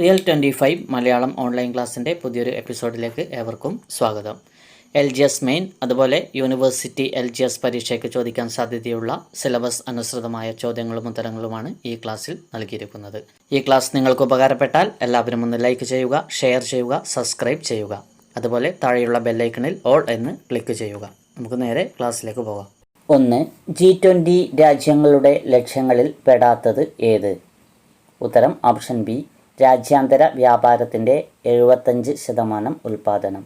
Real twenty five Malayalam online ക്ലാസ്സിന്റെ പുതിയൊരു എപ്പിസോഡിലേക്ക് ഏവർക്കും സ്വാഗതം. എൽ ജി എസ് മെയിൻ അതുപോലെ യൂണിവേഴ്സിറ്റി എൽ ജി എസ് പരീക്ഷയ്ക്ക് ചോദിക്കാൻ സാധ്യതയുള്ള സിലബസ് അനുസൃതമായ ചോദ്യങ്ങളും ഉത്തരങ്ങളുമാണ് ഈ ക്ലാസ്സിൽ നൽകിയിരിക്കുന്നത്. ഈ ക്ലാസ് നിങ്ങൾക്ക് ഉപകാരപ്പെട്ടാൽ എല്ലാവരും ഒന്ന് ലൈക്ക് ചെയ്യുക ഷെയർ ചെയ്യുക സബ്സ്ക്രൈബ് ചെയ്യുക. അതുപോലെ താഴെയുള്ള ബെല്ലൈക്കണിൽ ഓൾ എന്ന് ക്ലിക്ക് ചെയ്യുക. നമുക്ക് നേരെ ക്ലാസ്സിലേക്ക് പോകാം. ഒന്ന് ജി ട്വന്റി രാജ്യങ്ങളുടെ ലക്ഷ്യങ്ങളിൽ പെടാത്തത് ഏത്? ഉത്തരം ഓപ്ഷൻ ബി രാജ്യാന്തര വ്യാപാരത്തിന്റെ എഴുപത്തഞ്ച് ശതമാനം ഉൽപാദനം.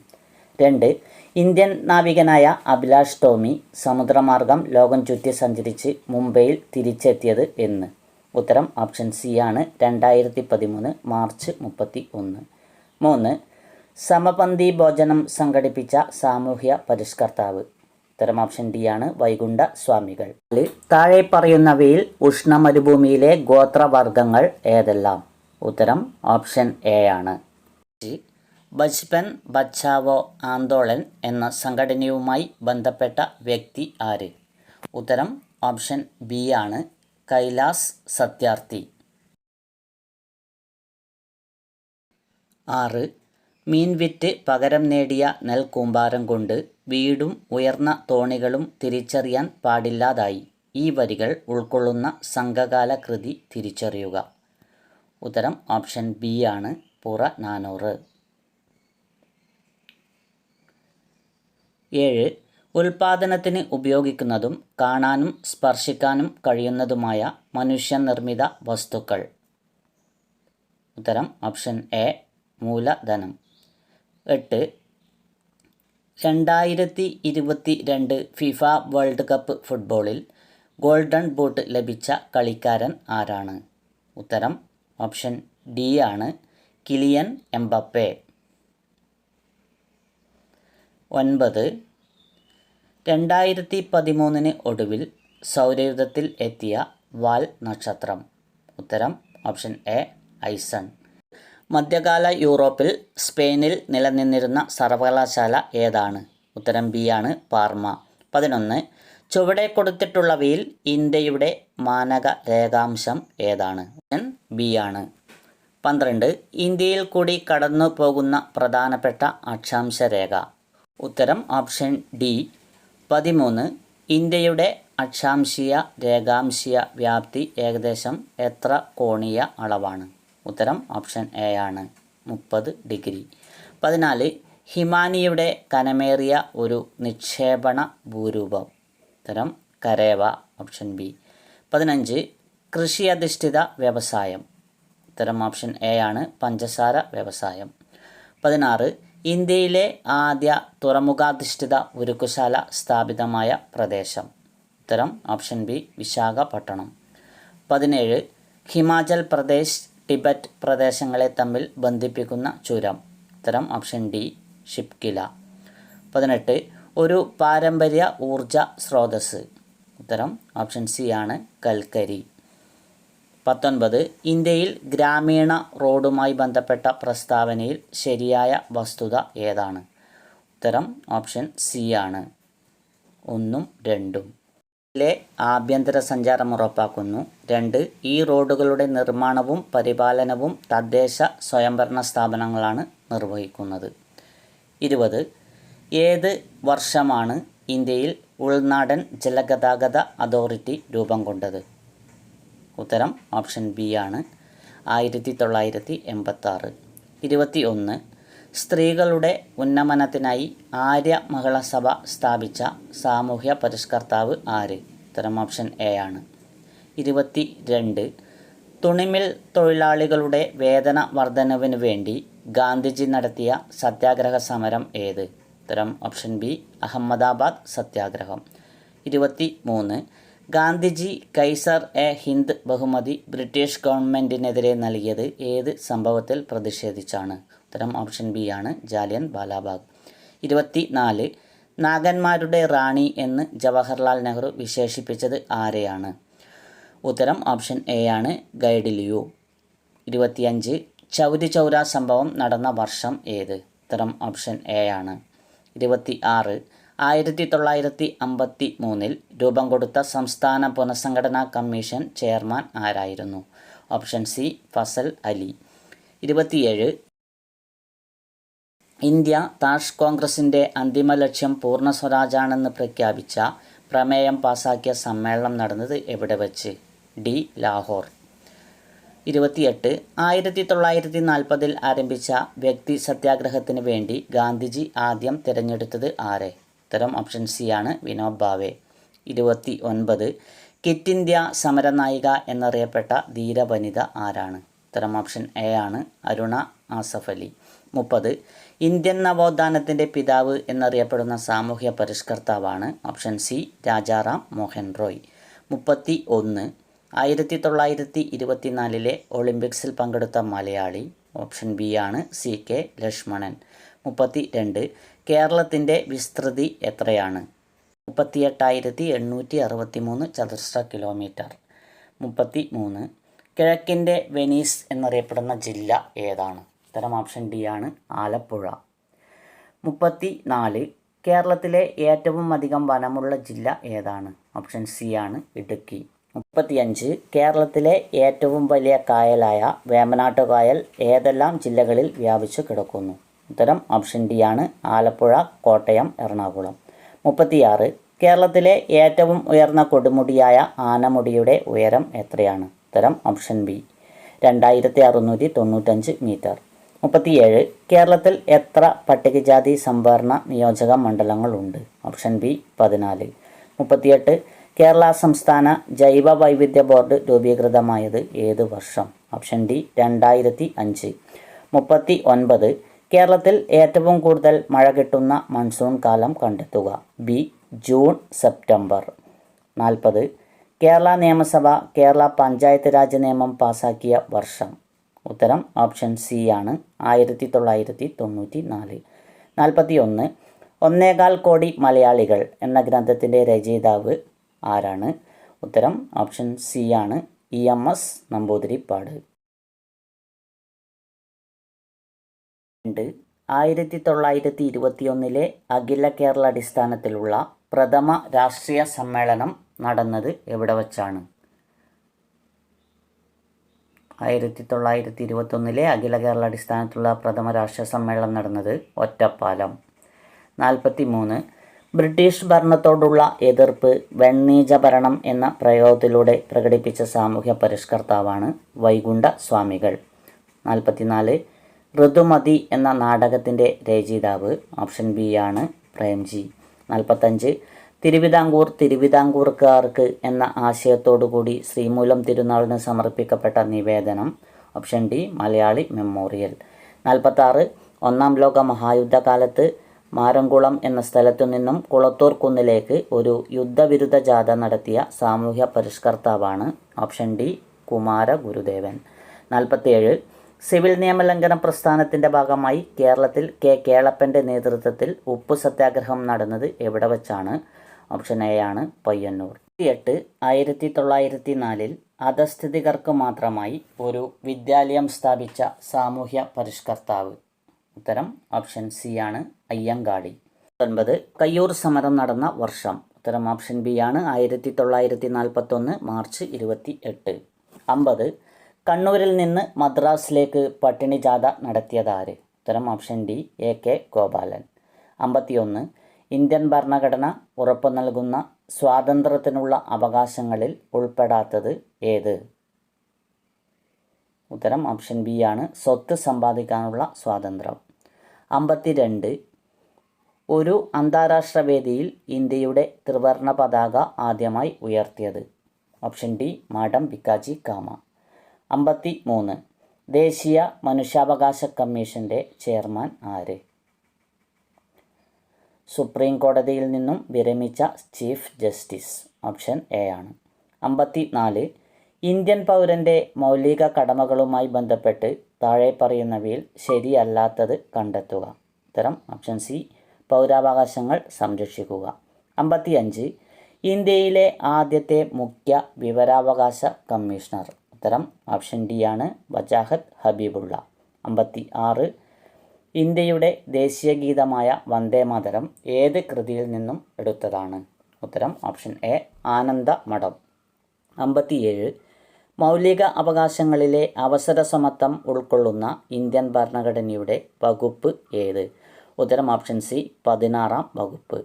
രണ്ട് ഇന്ത്യൻ നാവികനായ അഭിലാഷ് ടോമി സമുദ്രമാർഗം ലോകം ചുറ്റി സഞ്ചരിച്ച് മുംബൈയിൽ തിരിച്ചെത്തിയത് എന്ന്. ഉത്തരം ഓപ്ഷൻ സി ആണ് രണ്ടായിരത്തി പതിമൂന്ന് മാർച്ച് മുപ്പത്തി ഒന്ന് മൂന്ന് സമപന്തി ഭോജനം സംഘടിപ്പിച്ച സാമൂഹ്യ പരിഷ്കർത്താവ്. ഉത്തരം ഓപ്ഷൻ ഡി ആണ് വൈകുണ്ഠ സ്വാമികൾ. താഴെ പറയുന്നവയിൽ ഉഷ്ണമരുഭൂമിയിലെ ഗോത്രവർഗങ്ങൾ ഏതെല്ലാം? ഉത്തരം ഓപ്ഷൻ എ ആണ്. ബച്പൻ ബച്ചാവോ ആന്തോളൻ എന്ന സംഘടനയുമായി ബന്ധപ്പെട്ട വ്യക്തി ആര്? ഉത്തരം ഓപ്ഷൻ ബി ആണ്. കൈലാസ് സത്യാർത്ഥി. ആറ്. മീൻ വിറ്റ് പകരം നേടിയ നെൽക്കൂമ്പാരം കൊണ്ട് വീടും ഉയർന്ന തോണികളും തിരിച്ചറിയാൻ പാടില്ലാതായി. ഈ വരികൾ ഉൾക്കൊള്ളുന്ന സംഘകാല കൃതി തിരിച്ചറിയുക. ഉത്തരം ഓപ്ഷൻ ബി ആണ്. പുറ നാനൂറ്. ഏഴ്. ഉൽപാദനത്തിന് ഉപയോഗിക്കുന്നതും കാണാനും സ്പർശിക്കാനും കഴിയുന്നതുമായ മനുഷ്യനിർമ്മിത വസ്തുക്കൾ. ഉത്തരം ഓപ്ഷൻ എ മൂലധനം. എട്ട്. രണ്ടായിരത്തി ഇരുപത്തി രണ്ട് ഫിഫ വേൾഡ് കപ്പ് ഫുട്ബോളിൽ ഗോൾഡൻ ബൂട്ട് ലഭിച്ച കളിക്കാരൻ ആരാണ്? ഉത്തരം ഓപ്ഷൻ ഡി ആണ് കിലിയൻ എംബപ്പെ. ഒൻപത് രണ്ടായിരത്തി പതിമൂന്നിന് ഒടുവിൽ സൗരയുധത്തിൽ എത്തിയ വാൽ നക്ഷത്രം. ഉത്തരം ഓപ്ഷൻ എ ഐസൺ. മധ്യകാല യൂറോപ്പിൽ സ്പെയിനിൽ നിലനിന്നിരുന്ന സർവകലാശാല ഏതാണ്? ഉത്തരം ബി ആണ് പാർമ. പതിനൊന്ന് ചുവടെ കൊടുത്തിട്ടുള്ളവയിൽ ഇന്ത്യയുടെ മാനക രേഖാംശം ഏതാണ്? ബി ആണ്. പന്ത്രണ്ട് ഇന്ത്യയിൽ കൂടി കടന്നു പോകുന്ന പ്രധാനപ്പെട്ട അക്ഷാംശ രേഖ. ഉത്തരം ഓപ്ഷൻ ഡി. പതിമൂന്ന് ഇന്ത്യയുടെ അക്ഷാംശീയ രേഖാംശീയ വ്യാപ്തി ഏകദേശം എത്ര കോണീയ അളവാണ്? ഉത്തരം ഓപ്ഷൻ എ ആണ്. മുപ്പത് ഡിഗ്രി. പതിനാല് ഹിമാനിയുടെ കനമേറിയ ഒരു നിക്ഷേപണ ഭൂരൂപം. ഉത്തരം കരേവ ഓപ്ഷൻ ബി പതിനഞ്ച് കൃഷി അധിഷ്ഠിത വ്യവസായം. ഉത്തരം ഓപ്ഷൻ എ ആണ് പഞ്ചസാര വ്യവസായം. പതിനാറ് ഇന്ത്യയിലെ ആദ്യ തുറമുഖാധിഷ്ഠിത ഉരുക്കുശാല സ്ഥാപിതമായ പ്രദേശം. ഉത്തരം ഓപ്ഷൻ ബി വിശാഖപട്ടണം. പതിനേഴ് ഹിമാചൽ പ്രദേശ് ടിബറ്റ് പ്രദേശങ്ങളെ തമ്മിൽ ബന്ധിപ്പിക്കുന്ന ചുരം. ഉത്തരം ഓപ്ഷൻ ഡി ഷിപ്കില. പതിനെട്ട് ഒരു പാരമ്പര്യ ഊർജ സ്രോതസ് ഉത്തരം ഓപ്ഷൻ സി ആണ് കൽക്കരി. പത്തൊൻപത് ഇന്ത്യയിൽ ഗ്രാമീണ റോഡുമായി ബന്ധപ്പെട്ട പ്രസ്താവനയിൽ ശരിയായ വസ്തുത ഏതാണ്? ഉത്തരം ഓപ്ഷൻ സി ആണ്. ഒന്നും രണ്ടും. ിലെ ആഭ്യന്തര സഞ്ചാരം ഉറപ്പാക്കുന്നു. രണ്ട് ഈ റോഡുകളുടെ നിർമ്മാണവും പരിപാലനവും തദ്ദേശ സ്വയംഭരണ സ്ഥാപനങ്ങളാണ് നിർവഹിക്കുന്നത്. ഇരുപത് ഏത് വർഷമാണ് ഇന്ത്യയിൽ ഉൾനാടൻ ജലഗതാഗത അതോറിറ്റി രൂപം കൊണ്ടത്. ഉത്തരം ഓപ്ഷൻ ബി ആണ്. ആയിരത്തി തൊള്ളായിരത്തി എൺപത്താറ് ഇരുപത്തി ഒന്ന് സ്ത്രീകളുടെ ഉന്നമനത്തിനായി ആര്യ മഹിളസഭ സ്ഥാപിച്ച സാമൂഹ്യ പരിഷ്കർത്താവ് ആര്? ഉത്തരം ഓപ്ഷൻ എ ആണ്. ഇരുപത്തി രണ്ട് തുണിമിൽ തൊഴിലാളികളുടെ വേതന വർധനവിന് വേണ്ടി ഗാന്ധിജി നടത്തിയ സത്യാഗ്രഹ സമരം ഏത്? ഉത്തരം ഓപ്ഷൻ ബി അഹമ്മദാബാദ് സത്യാഗ്രഹം. ഇരുപത്തി മൂന്ന് ഗാന്ധിജി കൈസർ എ ഹിന്ദ് ബഹുമതി ബ്രിട്ടീഷ് ഗവൺമെന്റിനെതിരെ നൽകിയത് ഏത് സംഭവത്തിൽ പ്രതിഷേധിച്ചാണ്? ഉത്തരം ഓപ്ഷൻ ബി ആണ് ജാലിയൻ ബാലാബാഗ്. ഇരുപത്തി നാല് നാഗന്മാരുടെ റാണി എന്ന് ജവഹർലാൽ നെഹ്റു വിശേഷിപ്പിച്ചത് ആരെയാണ്? ഉത്തരം ഓപ്ഷൻ എ ആണ് ഗൈഡിലിയു. ഇരുപത്തിയഞ്ച് ചൗരി ചൗര സംഭവം നടന്ന വർഷം ഏത്? ഉത്തരം ഓപ്ഷൻ എ ആണ്. ഇരുപത്തി ആറ് ആയിരത്തി തൊള്ളായിരത്തി അമ്പത്തി മൂന്നിൽ രൂപം കൊടുത്ത സംസ്ഥാന പുനഃസംഘടനാ കമ്മീഷൻ ചെയർമാൻ ആരായിരുന്നു? Option C Fazal Ali. ഇരുപത്തിയേഴ് ഇന്ത്യ താഷ് കോൺഗ്രസിന്റെ അന്തിമ ലക്ഷ്യം പൂർണ സ്വരാജാണെന്ന് പ്രഖ്യാപിച്ച പ്രമേയം പാസാക്കിയ സമ്മേളനം നടന്നത് എവിടെ വച്ച്? ഡി ലാഹോർ. ഇരുപത്തിയെട്ട് ആയിരത്തി തൊള്ളായിരത്തി നാൽപ്പതിൽ ആരംഭിച്ച വ്യക്തി സത്യാഗ്രഹത്തിന് വേണ്ടി ഗാന്ധിജി ആദ്യം തിരഞ്ഞെടുത്തത് ആരെ? ഉത്തരം ഓപ്ഷൻ സി ആണ് വിനോബ് ഭാവെ ഇരുപത്തി ഒൻപത് കിറ്റ് ഇന്ത്യ സമരനായിക എന്നറിയപ്പെട്ട ധീരവനിത ആരാണ്? ഉത്തരം ഓപ്ഷൻ എ ആണ് അരുണ ആസഫ് അലി. മുപ്പത് ഇന്ത്യൻ നവോത്ഥാനത്തിന്റെ പിതാവ് എന്നറിയപ്പെടുന്ന സാമൂഹ്യ പരിഷ്കർത്താവാണ് ഓപ്ഷൻ സി രാജാറാം മോഹൻ റോയ്. മുപ്പത്തി ഒന്ന് ആയിരത്തി തൊള്ളായിരത്തി ഇരുപത്തിനാലിലെ ഒളിമ്പിക്സിൽ പങ്കെടുത്ത മലയാളി ഓപ്ഷൻ ബി ആണ് സി കെ ലക്ഷ്മണൻ. മുപ്പത്തി രണ്ട് കേരളത്തിന്റെ വിസ്തൃതി എത്രയാണ്? മുപ്പത്തിയെട്ടായിരത്തി എണ്ണൂറ്റി അറുപത്തി മൂന്ന് ചതുരശ്ര കിലോമീറ്റർ. മുപ്പത്തി മൂന്ന് കിഴക്കിന്റെ വെനീസ് എന്നറിയപ്പെടുന്ന ജില്ല ഏതാണ്? ഉത്തരം ഓപ്ഷൻ ഡി ആണ് ആലപ്പുഴ. മുപ്പത്തി നാല് കേരളത്തിലെ ഏറ്റവും അധികം വനമുള്ള ജില്ല ഏതാണ്? ഓപ്ഷൻ സി ആണ് ഇടുക്കി. മുപ്പത്തിയഞ്ച് കേരളത്തിലെ ഏറ്റവും വലിയ കായലായ വേമനാട്ടു കായൽ ഏതെല്ലാം ജില്ലകളിൽ വ്യാപിച്ചു കിടക്കുന്നു? ഉത്തരം ഓപ്ഷൻ ഡി ആണ് ആലപ്പുഴ കോട്ടയം എറണാകുളം. മുപ്പത്തിയാറ് കേരളത്തിലെ ഏറ്റവും ഉയർന്ന കൊടുമുടിയായ ആനമുടിയുടെ ഉയരം എത്രയാണ്? ഉത്തരം ഓപ്ഷൻ ബി രണ്ടായിരത്തി അറുന്നൂറ്റി തൊണ്ണൂറ്റഞ്ച് മീറ്റർ. മുപ്പത്തിയേഴ് കേരളത്തിൽ എത്ര പട്ടികജാതി സംവരണ നിയോജക മണ്ഡലങ്ങളുണ്ട്? ഓപ്ഷൻ ബി പതിനാല്. മുപ്പത്തിയെട്ട് കേരള സംസ്ഥാന ജൈവ വൈവിധ്യ ബോർഡ് രൂപീകൃതമായത് ഏത് വർഷം? ഓപ്ഷൻ ഡി രണ്ടായിരത്തി അഞ്ച്. മുപ്പത്തി ഒൻപത്. കേരളത്തിൽ ഏറ്റവും കൂടുതൽ മഴ കിട്ടുന്ന മൺസൂൺ കാലം കണ്ടെത്തുക. B June September. നാൽപ്പത്. കേരള നിയമസഭ കേരള പഞ്ചായത്ത് രാജ് നിയമം പാസാക്കിയ വർഷം. ഉത്തരം ഓപ്ഷൻ സി ആണ്. ആയിരത്തി തൊള്ളായിരത്തി തൊണ്ണൂറ്റി നാല് നാൽപ്പത്തി ഒന്ന്. ഒന്നേകാൽ കോടി മലയാളികൾ എന്ന ഗ്രന്ഥത്തിന്റെ രചയിതാവ് ആരാണ്? ഉത്തരം ഓപ്ഷൻ സി ആണ്. ഇ എം എസ് നമ്പൂതിരിപ്പാട് രണ്ട്. ആയിരത്തി തൊള്ളായിരത്തി ഇരുപത്തിയൊന്നിലെ അഖില കേരള അടിസ്ഥാനത്തിലുള്ള പ്രഥമ രാഷ്ട്രീയ സമ്മേളനം നടന്നത് എവിടെ വച്ചാണ്? ആയിരത്തി തൊള്ളായിരത്തി ഇരുപത്തൊന്നിലെ അഖില കേരള അടിസ്ഥാനത്തിലുള്ള പ്രഥമ രാഷ്ട്രീയ സമ്മേളനം നടന്നത് ഒറ്റപ്പാലം. നാൽപ്പത്തി മൂന്ന് ബ്രിട്ടീഷ് ഭരണത്തോടുള്ള എതിർപ്പ് വെണ്ണീജ ഭരണം എന്ന പ്രയോഗത്തിലൂടെ പ്രകടിപ്പിച്ച സാമൂഹ്യ പരിഷ്കർത്താവാണ് വൈകുണ്ഠ സ്വാമികൾ. നാൽപ്പത്തിനാല് ഋതുമതി എന്ന നാടകത്തിന്റെ രചയിതാവ് ഓപ്ഷൻ ബി ആണ് പ്രേംജി. നാൽപ്പത്തഞ്ച് തിരുവിതാംകൂർ തിരുവിതാംകൂർക്കാർക്ക് എന്ന ആശയത്തോടുകൂടി ശ്രീമൂലം തിരുനാളിന് സമർപ്പിക്കപ്പെട്ട നിവേദനം ഓപ്ഷൻ ഡി മലയാളി മെമ്മോറിയൽ. നാൽപ്പത്താറ് ഒന്നാം ലോക മഹായുദ്ധകാലത്ത് മാരംകുളം എന്ന സ്ഥലത്തു നിന്നും കുളത്തൂർ കുന്നിലേക്ക് ഒരു യുദ്ധവിരുദ്ധ ജാഥ നടത്തിയ സാമൂഹ്യ പരിഷ്കർത്താവാണ് ഓപ്ഷൻ ഡി കുമാര ഗുരുദേവൻ. നാൽപ്പത്തിയേഴ് സിവിൽ നിയമലംഘന പ്രസ്ഥാനത്തിന്റെ ഭാഗമായി കേരളത്തിൽ കെ കേളപ്പന്റെ നേതൃത്വത്തിൽ ഉപ്പ് സത്യാഗ്രഹം നടന്നത് എവിടെ വച്ചാണ്? ഓപ്ഷൻ എ ആണ് പയ്യന്നൂർ. എട്ട് ആയിരത്തി തൊള്ളായിരത്തി നാലിൽ അധസ്ഥിതികർക്ക് മാത്രമായി ഒരു വിദ്യാലയം സ്ഥാപിച്ച സാമൂഹ്യ പരിഷ്കർത്താവ്. ഉത്തരം ഓപ്ഷൻ സി ആണ് അയ്യങ്കാളി. ഒൻപത് കയ്യൂർ സമരം നടന്ന വർഷം. ഉത്തരം ഓപ്ഷൻ ബി ആണ് ആയിരത്തി തൊള്ളായിരത്തി നാൽപ്പത്തൊന്ന് മാർച്ച് ഇരുപത്തി എട്ട് അമ്പത് കണ്ണൂരിൽ നിന്ന് മദ്രാസിലേക്ക് പട്ടിണി ജാഥ നടത്തിയതാര് ഉത്തരം option D A K Gopalan. അമ്പത്തിയൊന്ന് Indian ഭരണഘടന ഉറപ്പു നൽകുന്ന സ്വാതന്ത്ര്യത്തിനുള്ള അവകാശങ്ങളിൽ ഉൾപ്പെടാത്തത് ഏത്? ഉത്തരം ഓപ്ഷൻ ബി ആണ് സ്വത്ത് സമ്പാദിക്കാനുള്ള സ്വാതന്ത്ര്യം. അമ്പത്തിരണ്ട് ഒരു അന്താരാഷ്ട്ര വേദിയിൽ ഇന്ത്യയുടെ ത്രിവർണ പതാക ആദ്യമായി ഉയർത്തിയത്. Option D madam Bhikaji Cama. അമ്പത്തി മൂന്ന് ദേശീയ മനുഷ്യാവകാശ കമ്മീഷന്റെ ചെയർമാൻ ആര്? സുപ്രീം കോടതിയിൽ നിന്നും വിരമിച്ച ചീഫ് ജസ്റ്റിസ് ഓപ്ഷൻ എ ആണ്. അമ്പത്തി നാല് ഇന്ത്യൻ പൗരന്റെ മൗലിക കടമകളുമായി ബന്ധപ്പെട്ട് താഴെ പറയുന്നവയിൽ ശരിയല്ലാത്തത് കണ്ടെത്തുക. ഉത്തരം ഓപ്ഷൻ സി പൗരാവകാശങ്ങൾ സംരക്ഷിക്കുക. അമ്പത്തിയഞ്ച്. ഇന്ത്യയിലെ ആദ്യത്തെ മുഖ്യ വിവരാവകാശ കമ്മീഷണർ. ഉത്തരം ഓപ്ഷൻ ഡി ആണ്. വജാഹത്ത് ഹബീബുള്ള. അമ്പത്തി ആറ് ഇന്ത്യയുടെ ദേശീയ ഗീതമായ വന്ദേ മാതരം ഏത് കൃതിയിൽ നിന്നും എടുത്തതാണ്? ഉത്തരം ഓപ്ഷൻ എ ആനന്ദ മഠം അമ്പത്തിയേഴ്. മൗലിക അവകാശങ്ങളിലെ അവസര സമത്വം ഉൾക്കൊള്ളുന്ന ഇന്ത്യൻ ഭരണഘടനയുടെ വകുപ്പ് ഏത്? ഉത്തരം ഓപ്ഷൻ സി പതിനാറാം വകുപ്പ്.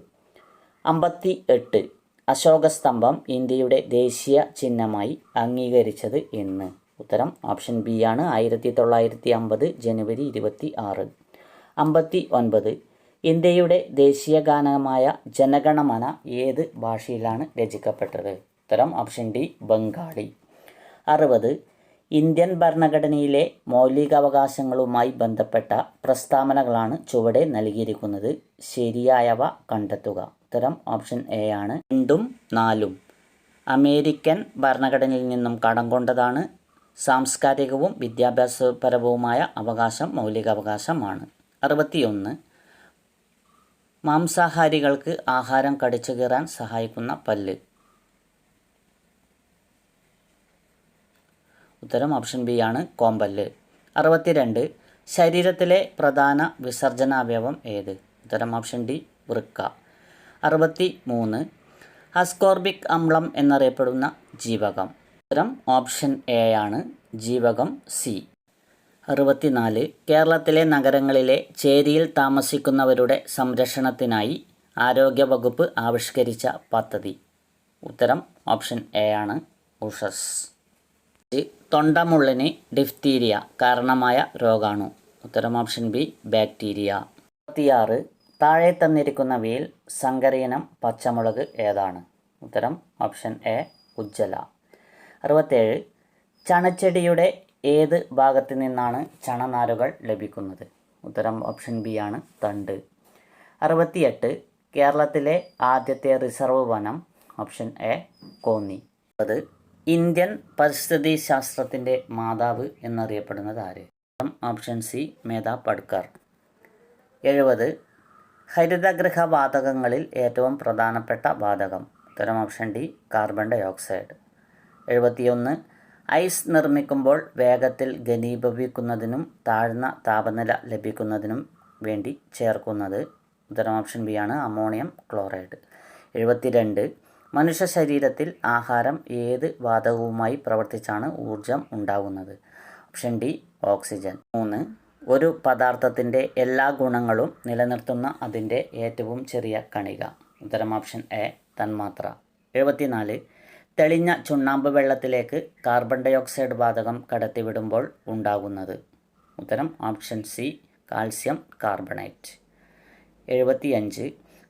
അമ്പത്തി എട്ട് അശോകസ്തംഭം ഇന്ത്യയുടെ ദേശീയ ചിഹ്നമായി അംഗീകരിച്ചത് എന്ന്. ഉത്തരം ഓപ്ഷൻ ബി ആണ്. ആയിരത്തി തൊള്ളായിരത്തി അമ്പത് ജനുവരി ഇരുപത്തി ആറ് അമ്പത്തി ഒൻപത് ഇന്ത്യയുടെ ദേശീയ ഗാനമായ ജനഗണമന ഏത് ഭാഷയിലാണ് രചിക്കപ്പെട്ടത്? ഉത്തരം ഓപ്ഷൻ ഡി ബംഗാളി. അറുപത് ഇന്ത്യൻ ഭരണഘടനയിലെ മൗലികാവകാശങ്ങളുമായി ബന്ധപ്പെട്ട പ്രസ്താവനകളാണ് ചുവടെ നൽകിയിരിക്കുന്നത്. ശരിയായവ കണ്ടെത്തുക. ഉത്തരം ഓപ്ഷൻ എ ആണ്. രണ്ടും നാലും. അമേരിക്കൻ ഭരണഘടനയിൽ നിന്നും കടം കൊണ്ടതാണ് സാംസ്കാരികവും വിദ്യാഭ്യാസപരവുമായ അവകാശം മൗലികാവകാശമാണ്. അറുപത്തിയൊന്ന്. മാംസാഹാരികൾക്ക് ആഹാരം കടിച്ചു കീറാൻ സഹായിക്കുന്ന പല്ല്. ഉത്തരം ഓപ്ഷൻ ബി ആണ് കോമ്പല്ല്. അറുപത്തിരണ്ട് ശരീരത്തിലെ പ്രധാന വിസർജനാവയവം ഏത്? ഉത്തരം ഓപ്ഷൻ ഡി വൃക്ക. അറുപത്തി മൂന്ന് അസ്കോർബിക് അമ്ലം എന്നറിയപ്പെടുന്ന ജീവകം. ഉത്തരം ഓപ്ഷൻ എ ആണ് ജീവകം സി. അറുപത്തിനാല് കേരളത്തിലെ നഗരങ്ങളിലെ ചേരിയിൽ താമസിക്കുന്നവരുടെ സംരക്ഷണത്തിനായി ആരോഗ്യവകുപ്പ് ആവിഷ്കരിച്ച പദ്ധതി. ഉത്തരം ഓപ്ഷൻ എ ആണ് ഉഷസ് തൊണ്ടമുള്ളിന് ഡിഫ്തീരിയ കാരണമായ രോഗാണു. ഉത്തരം ഓപ്ഷൻ ബി ബാക്ടീരിയ മുപ്പത്തിയാറ് താഴെ തന്നിരിക്കുന്നവയിൽ സങ്കരയിനം പച്ചമുളക് ഏതാണ്? ഉത്തരം ഓപ്ഷൻ എ ഉജ്ജല അറുപത്തേഴ് ചണച്ചെടിയുടെ ഏത് ഭാഗത്തു നിന്നാണ് ചണനാരുകൾ ലഭിക്കുന്നത്? ഉത്തരം ഓപ്ഷൻ ബി ആണ് തണ്ട്. അറുപത്തിയെട്ട് കേരളത്തിലെ ആദ്യത്തെ റിസർവ് വനം ഓപ്ഷൻ എ കോന്നി. അത് ഇന്ത്യൻ പരിസ്ഥിതി ശാസ്ത്രത്തിന്റെ മാതാവ് എന്നറിയപ്പെടുന്നത് ആര്? ഓപ്ഷൻ സി മേധ പഡ്കർ എഴുപത്. ഹരിതഗൃഹ വാതകങ്ങളിൽ ഏറ്റവും പ്രധാനപ്പെട്ട വാതകം. ഉത്തരം option D carbon dioxide എഴുപത്തിയൊന്ന്. ഐസ് നിർമ്മിക്കുമ്പോൾ വേഗത്തിൽ ഘനീഭവിക്കുന്നതിനും താഴ്ന്ന താപനില ലഭിക്കുന്നതിനും വേണ്ടി ചേർക്കുന്നത്. ഉത്തരം ഓപ്ഷൻ ബി ആണ് അമോണിയം ക്ലോറൈഡ്. എഴുപത്തിരണ്ട്. മനുഷ്യ ശരീരത്തിൽ ആഹാരം ഏത് വാതകവുമായി പ്രവർത്തിച്ചാണ് ഊർജം ഉണ്ടാകുന്നത് ഓപ്ഷൻ ഡി ഓക്സിജൻ. മൂന്ന് ഒരു പദാർത്ഥത്തിന്റെ എല്ലാ ഗുണങ്ങളും നിലനിർത്തുന്ന അതിന്റെ ഏറ്റവും ചെറിയ കണിക. ഉത്തരം ഓപ്ഷൻ എ തന്മാത്ര. എഴുപത്തിനാല് തെളിഞ്ഞ ചുണ്ണാമ്പ് വെള്ളത്തിലേക്ക് കാർബൺ ഡയോക്സൈഡ് വാതകം കടത്തിവിടുമ്പോൾ ഉണ്ടാകുന്നത്. ഉത്തരം ഓപ്ഷൻ സി കാൽസ്യം കാർബണേറ്റ്. എഴുപത്തിയഞ്ച്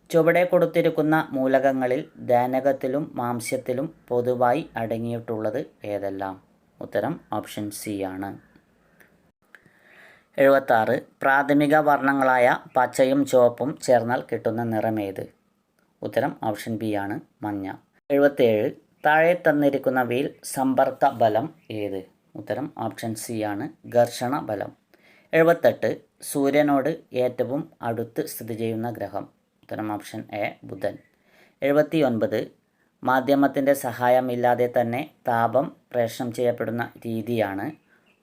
ചുവടെ കൊടുത്തിരിക്കുന്ന മൂലകങ്ങളിൽ ധാനകത്തിലും മാംസ്യത്തിലും പൊതുവായി അടങ്ങിയിട്ടുള്ളത് ഏതെല്ലാം? ഉത്തരം ഓപ്ഷൻ സി ആണ്. എഴുപത്താറ്. പ്രാഥമിക വർണങ്ങളായ പച്ചയും ചുവപ്പും ചേർന്നാൽ കിട്ടുന്ന നിറമേത് ഉത്തരം ഓപ്ഷൻ ബി ആണ് മഞ്ഞ. എഴുപത്തേഴ്. താഴെ തന്നിരിക്കുന്നവയിൽ സമ്പർക്ക ബലം ഏത്? ഉത്തരം ഓപ്ഷൻ സി ആണ് ഘർഷണ ബലം. എഴുപത്തെട്ട്. സൂര്യനോട് ഏറ്റവും അടുത്ത് സ്ഥിതി ചെയ്യുന്ന ഗ്രഹം. ഉത്തരം ഓപ്ഷൻ എ ബുധൻ. എഴുപത്തി ഒൻപത് മാധ്യമത്തിന്റെ സഹായമില്ലാതെ തന്നെ താപം പ്രേഷണം ചെയ്യപ്പെടുന്ന രീതിയാണ്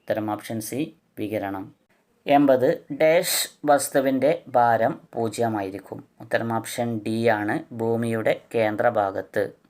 ഉത്തരം ഓപ്ഷൻ സി വികിരണം. എൺപത് ഡാഷ് വസ്തുവിന്റെ ഭാരം പൂജ്യമായിരിക്കും. ഉത്തരം ഓപ്ഷൻ ഡി ആണ് ഭൂമിയുടെ കേന്ദ്രഭാഗത്ത്.